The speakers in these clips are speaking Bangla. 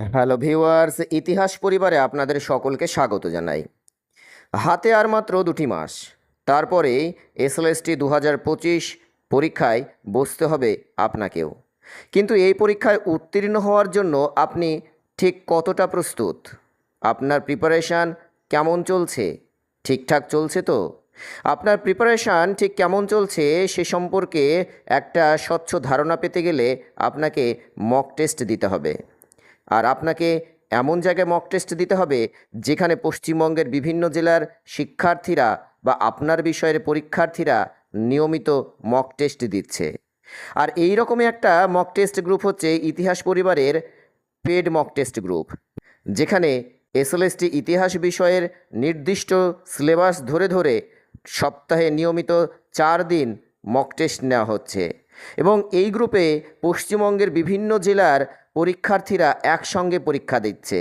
হ্যালো ভিউয়ার্স ইতিহাস পরিবারে আপনাদের সকলকে স্বাগত জানাই। হাতে আর মাত্র দুটি মাস। তারপরে এসএলএসটি দু হাজার পঁচিশ পরীক্ষায় বসতে হবে আপনাকেও। কিন্তু এই পরীক্ষায় উত্তীর্ণ হওয়ার জন্য আপনি ঠিক কতটা প্রস্তুত? আপনার প্রিপারেশান কেমন চলছে? ঠিকঠাক চলছে তো? আপনার প্রিপারেশান ঠিক কেমন চলছে সে সম্পর্কে একটা স্বচ্ছ ধারণা পেতে গেলে আপনাকে মক টেস্ট দিতে হবে। আর আপনাকে এমন জায়গায় মক টেস্ট দিতে হবে যেখানে পশ্চিমবঙ্গের বিভিন্ন জেলার শিক্ষার্থীরা বা আপনার বিষয়ের পরীক্ষার্থীরা নিয়মিত মক টেস্ট দিচ্ছে। আর এই রকমই একটা মক টেস্ট গ্রুপ হচ্ছে ইতিহাস পরিবারের পেড মক টেস্ট গ্রুপ যেখানে এসএলএসটি ইতিহাস বিষয়ের নির্দিষ্ট সিলেবাস ধরে ধরে সপ্তাহে নিয়মিত চার দিন মক টেস্ট নেওয়া হচ্ছে। এবং এই গ্রুপে পশ্চিমবঙ্গের বিভিন্ন জেলার পরীক্ষার্থীরা একসঙ্গে পরীক্ষা দিচ্ছে।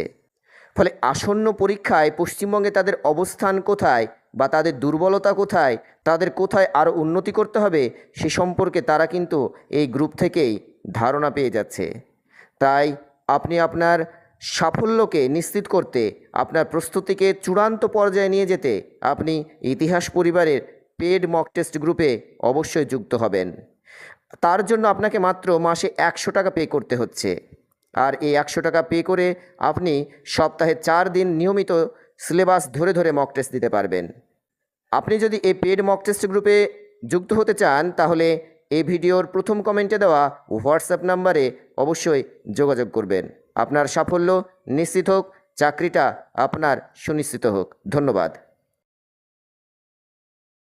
ফলে আসন্ন পরীক্ষায় পশ্চিমবঙ্গে তাদের অবস্থান কোথায় বা তাদের দুর্বলতা কোথায়, তাদের কোথায় আরও উন্নতি করতে হবে, সে সম্পর্কে তারা কিন্তু এই গ্রুপ থেকেই ধারণা পেয়ে যাচ্ছে। তাই আপনি আপনার সাফল্যকে নিশ্চিত করতে, আপনার প্রস্তুতিকে চূড়ান্ত পর্যায়ে নিয়ে যেতে আপনি ইতিহাস পরিবারের পেড মক টেস্ট গ্রুপে অবশ্যই যুক্ত হবেন। তার জন্য আপনাকে মাত্র মাসে একশো টাকা পে করতে হচ্ছে। আর এই একশো টাকা পে করে আপনি সপ্তাহে চার দিন নিয়মিত সিলেবাস ধরে ধরে মক টেস্ট দিতে পারবেন। আপনি যদি এই পেড মক টেস্ট গ্রুপে যুক্ত হতে চান, তাহলে এই ভিডিওর প্রথম কমেন্টে দেওয়া হোয়াটসঅ্যাপ নাম্বারে অবশ্যই যোগাযোগ করবেন। আপনার সাফল্য নিশ্চিত হোক, চাকরিটা আপনার সুনিশ্চিত হোক। ধন্যবাদ।